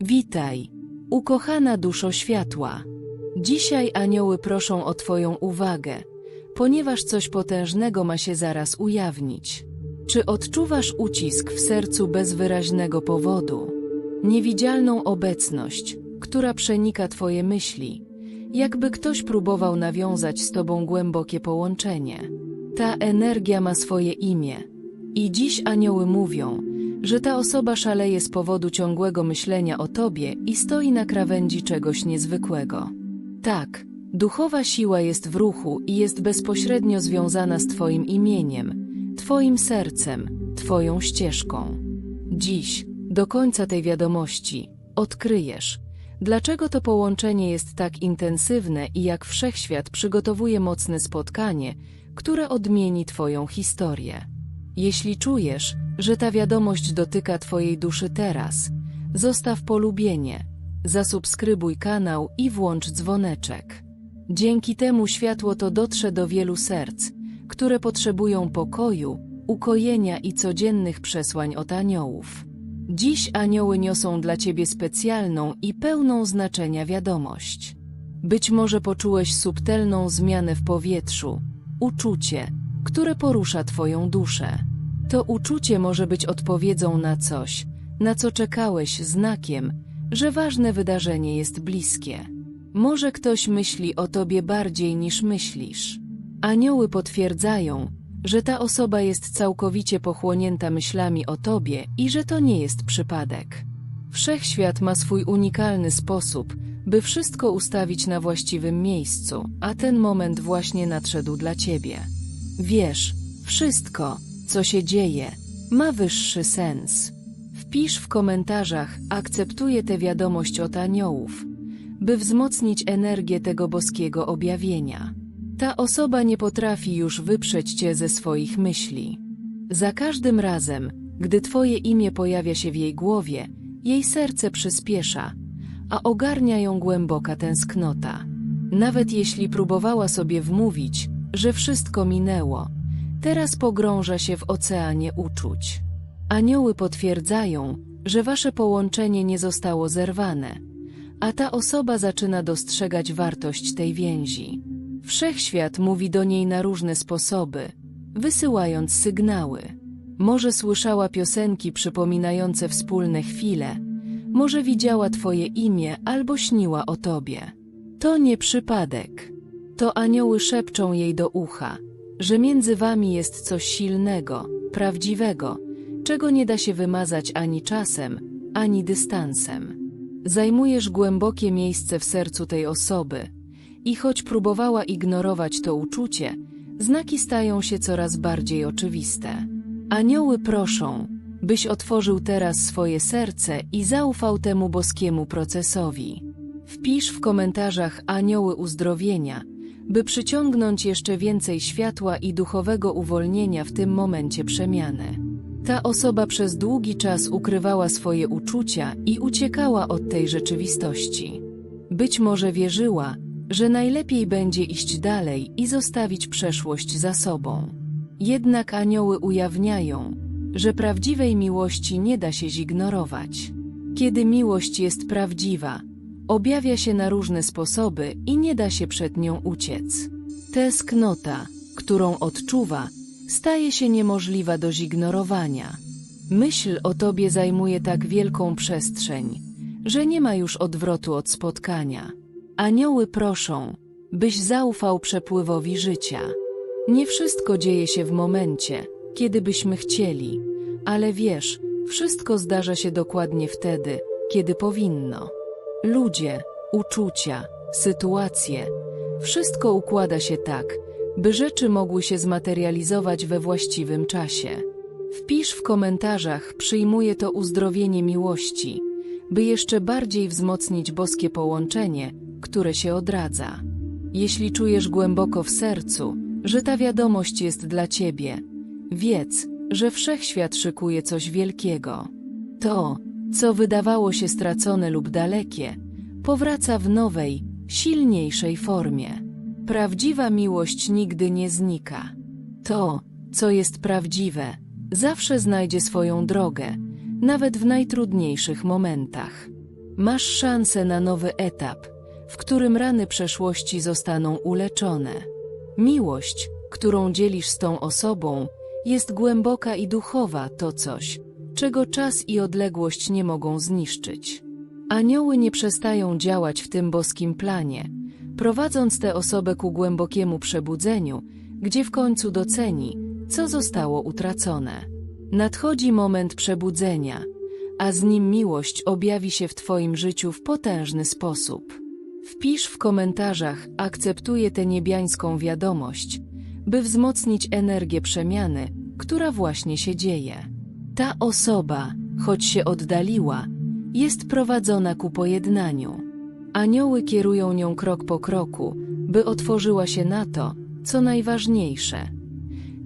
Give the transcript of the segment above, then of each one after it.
Witaj, ukochana duszo światła. Dzisiaj anioły proszą o Twoją uwagę, ponieważ coś potężnego ma się zaraz ujawnić. Czy odczuwasz ucisk w sercu bez wyraźnego powodu? Niewidzialną obecność, która przenika Twoje myśli, jakby ktoś próbował nawiązać z Tobą głębokie połączenie. Ta energia ma swoje imię. I dziś anioły mówią, że ta osoba szaleje z powodu ciągłego myślenia o Tobie i stoi na krawędzi czegoś niezwykłego. Tak, duchowa siła jest w ruchu i jest bezpośrednio związana z Twoim imieniem, Twoim sercem, Twoją ścieżką. Dziś, do końca tej wiadomości, odkryjesz, dlaczego to połączenie jest tak intensywne i jak wszechświat przygotowuje mocne spotkanie, które odmieni Twoją historię. Jeśli czujesz, że ta wiadomość dotyka Twojej duszy teraz, zostaw polubienie, zasubskrybuj kanał i włącz dzwoneczek. Dzięki temu światło to dotrze do wielu serc, które potrzebują pokoju, ukojenia i codziennych przesłań od aniołów. Dziś anioły niosą dla Ciebie specjalną i pełną znaczenia wiadomość. Być może poczułeś subtelną zmianę w powietrzu, uczucie, które porusza Twoją duszę. To uczucie może być odpowiedzią na coś, na co czekałeś znakiem, że ważne wydarzenie jest bliskie. Może ktoś myśli o Tobie bardziej niż myślisz. Anioły potwierdzają, że ta osoba jest całkowicie pochłonięta myślami o Tobie i że to nie jest przypadek. Wszechświat ma swój unikalny sposób, by wszystko ustawić na właściwym miejscu, a ten moment właśnie nadszedł dla Ciebie. Wiesz, wszystko, co się dzieje, ma wyższy sens. Wpisz w komentarzach akceptuję tę wiadomość od aniołów, by wzmocnić energię tego boskiego objawienia. Ta osoba nie potrafi już wyprzeć cię ze swoich myśli. Za każdym razem, gdy twoje imię pojawia się w jej głowie, jej serce przyspiesza, a ogarnia ją głęboka tęsknota. Nawet jeśli próbowała sobie wmówić, że wszystko minęło, teraz pogrąża się w oceanie uczuć. Anioły potwierdzają, że wasze połączenie nie zostało zerwane, a ta osoba zaczyna dostrzegać wartość tej więzi. Wszechświat mówi do niej na różne sposoby, wysyłając sygnały. Może słyszała piosenki przypominające wspólne chwile, może widziała Twoje imię albo śniła o Tobie. To nie przypadek. To anioły szepczą jej do ucha, że między Wami jest coś silnego, prawdziwego, czego nie da się wymazać ani czasem, ani dystansem. Zajmujesz głębokie miejsce w sercu tej osoby, i choć próbowała ignorować to uczucie, znaki stają się coraz bardziej oczywiste. Anioły proszą, byś otworzył teraz swoje serce i zaufał temu boskiemu procesowi. Wpisz w komentarzach anioły uzdrowienia, by przyciągnąć jeszcze więcej światła i duchowego uwolnienia w tym momencie przemiany. Ta osoba przez długi czas ukrywała swoje uczucia i uciekała od tej rzeczywistości. Być może wierzyła, że najlepiej będzie iść dalej i zostawić przeszłość za sobą. Jednak anioły ujawniają, że prawdziwej miłości nie da się zignorować. Kiedy miłość jest prawdziwa, objawia się na różne sposoby i nie da się przed nią uciec. Tęsknota, którą odczuwa, staje się niemożliwa do zignorowania. Myśl o tobie zajmuje tak wielką przestrzeń, że nie ma już odwrotu od spotkania. Anioły proszą, byś zaufał przepływowi życia. Nie wszystko dzieje się w momencie, kiedy byśmy chcieli, ale wiesz, wszystko zdarza się dokładnie wtedy, kiedy powinno. Ludzie, uczucia, sytuacje, wszystko układa się tak, by rzeczy mogły się zmaterializować we właściwym czasie. Wpisz w komentarzach, przyjmuję to uzdrowienie miłości, by jeszcze bardziej wzmocnić boskie połączenie, które się odradza. Jeśli czujesz głęboko w sercu, że ta wiadomość jest dla ciebie, wiedz, że wszechświat szykuje coś wielkiego. To, co wydawało się stracone lub dalekie, powraca w nowej, silniejszej formie. Prawdziwa miłość nigdy nie znika. To, co jest prawdziwe, zawsze znajdzie swoją drogę, nawet w najtrudniejszych momentach. Masz szansę na nowy etap, w którym rany przeszłości zostaną uleczone. Miłość, którą dzielisz z tą osobą, jest głęboka i duchowa, to coś, czego czas i odległość nie mogą zniszczyć. Anioły nie przestają działać w tym boskim planie, prowadząc tę osobę ku głębokiemu przebudzeniu, gdzie w końcu doceni, co zostało utracone. Nadchodzi moment przebudzenia, a z nim miłość objawi się w Twoim życiu w potężny sposób. Wpisz w komentarzach akceptuję tę niebiańską wiadomość, by wzmocnić energię przemiany, która właśnie się dzieje. Ta osoba, choć się oddaliła, jest prowadzona ku pojednaniu. Anioły kierują nią krok po kroku, by otworzyła się na to, co najważniejsze.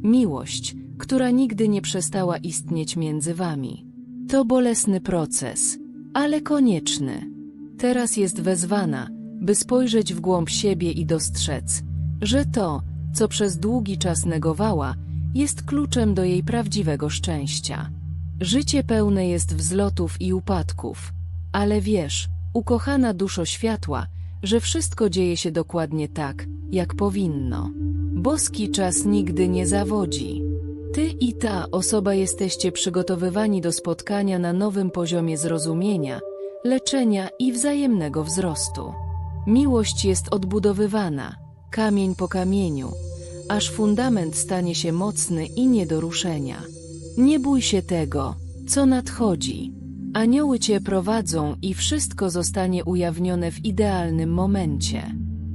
Miłość, która nigdy nie przestała istnieć między wami. To bolesny proces, ale konieczny. Teraz jest wezwana, by spojrzeć w głąb siebie i dostrzec, że to, co przez długi czas negowała, jest kluczem do jej prawdziwego szczęścia. Życie pełne jest wzlotów i upadków, ale wiesz, ukochana duszo światła, że wszystko dzieje się dokładnie tak, jak powinno. Boski czas nigdy nie zawodzi. Ty i ta osoba jesteście przygotowywani do spotkania na nowym poziomie zrozumienia, leczenia i wzajemnego wzrostu. Miłość jest odbudowywana, kamień po kamieniu, aż fundament stanie się mocny i nie do ruszenia. Nie bój się tego, co nadchodzi. Anioły cię prowadzą i wszystko zostanie ujawnione w idealnym momencie.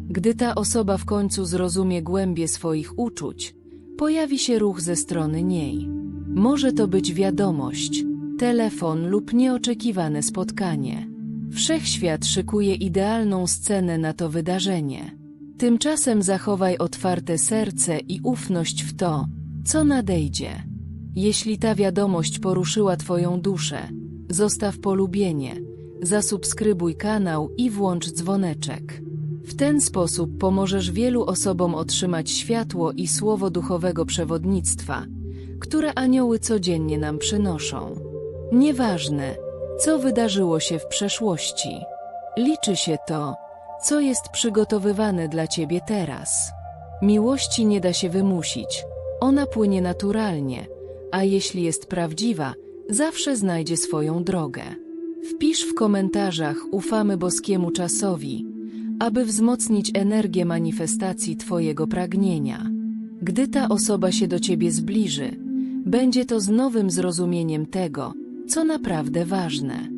Gdy ta osoba w końcu zrozumie głębie swoich uczuć, pojawi się ruch ze strony niej. Może to być wiadomość, telefon lub nieoczekiwane spotkanie. Wszechświat szykuje idealną scenę na to wydarzenie. Tymczasem zachowaj otwarte serce i ufność w to, co nadejdzie. Jeśli ta wiadomość poruszyła Twoją duszę, zostaw polubienie, zasubskrybuj kanał i włącz dzwoneczek. W ten sposób pomożesz wielu osobom otrzymać światło i słowo duchowego przewodnictwa, które anioły codziennie nam przynoszą. Nieważne, co wydarzyło się w przeszłości. Liczy się to, co jest przygotowywane dla Ciebie teraz. Miłości nie da się wymusić, ona płynie naturalnie, a jeśli jest prawdziwa, zawsze znajdzie swoją drogę. Wpisz w komentarzach ufamy boskiemu czasowi, aby wzmocnić energię manifestacji Twojego pragnienia. Gdy ta osoba się do Ciebie zbliży, będzie to z nowym zrozumieniem tego, co naprawdę ważne.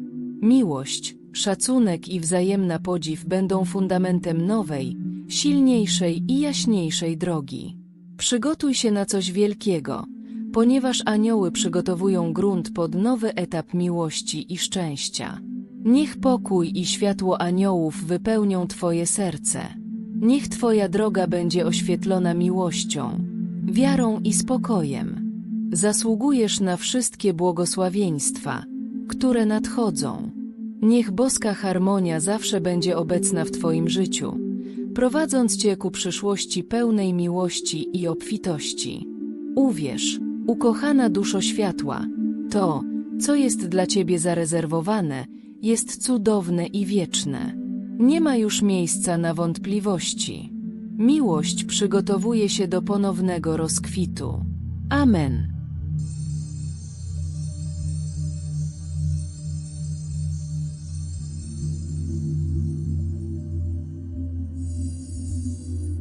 Miłość, szacunek i wzajemna podziw będą fundamentem nowej, silniejszej i jaśniejszej drogi. Przygotuj się na coś wielkiego, ponieważ anioły przygotowują grunt pod nowy etap miłości i szczęścia. Niech pokój i światło aniołów wypełnią Twoje serce. Niech Twoja droga będzie oświetlona miłością, wiarą i spokojem. Zasługujesz na wszystkie błogosławieństwa, które nadchodzą. Niech boska harmonia zawsze będzie obecna w Twoim życiu, prowadząc Cię ku przyszłości pełnej miłości i obfitości. Uwierz, ukochana duszo światła, to, co jest dla Ciebie zarezerwowane, jest cudowne i wieczne. Nie ma już miejsca na wątpliwości. Miłość przygotowuje się do ponownego rozkwitu. Amen.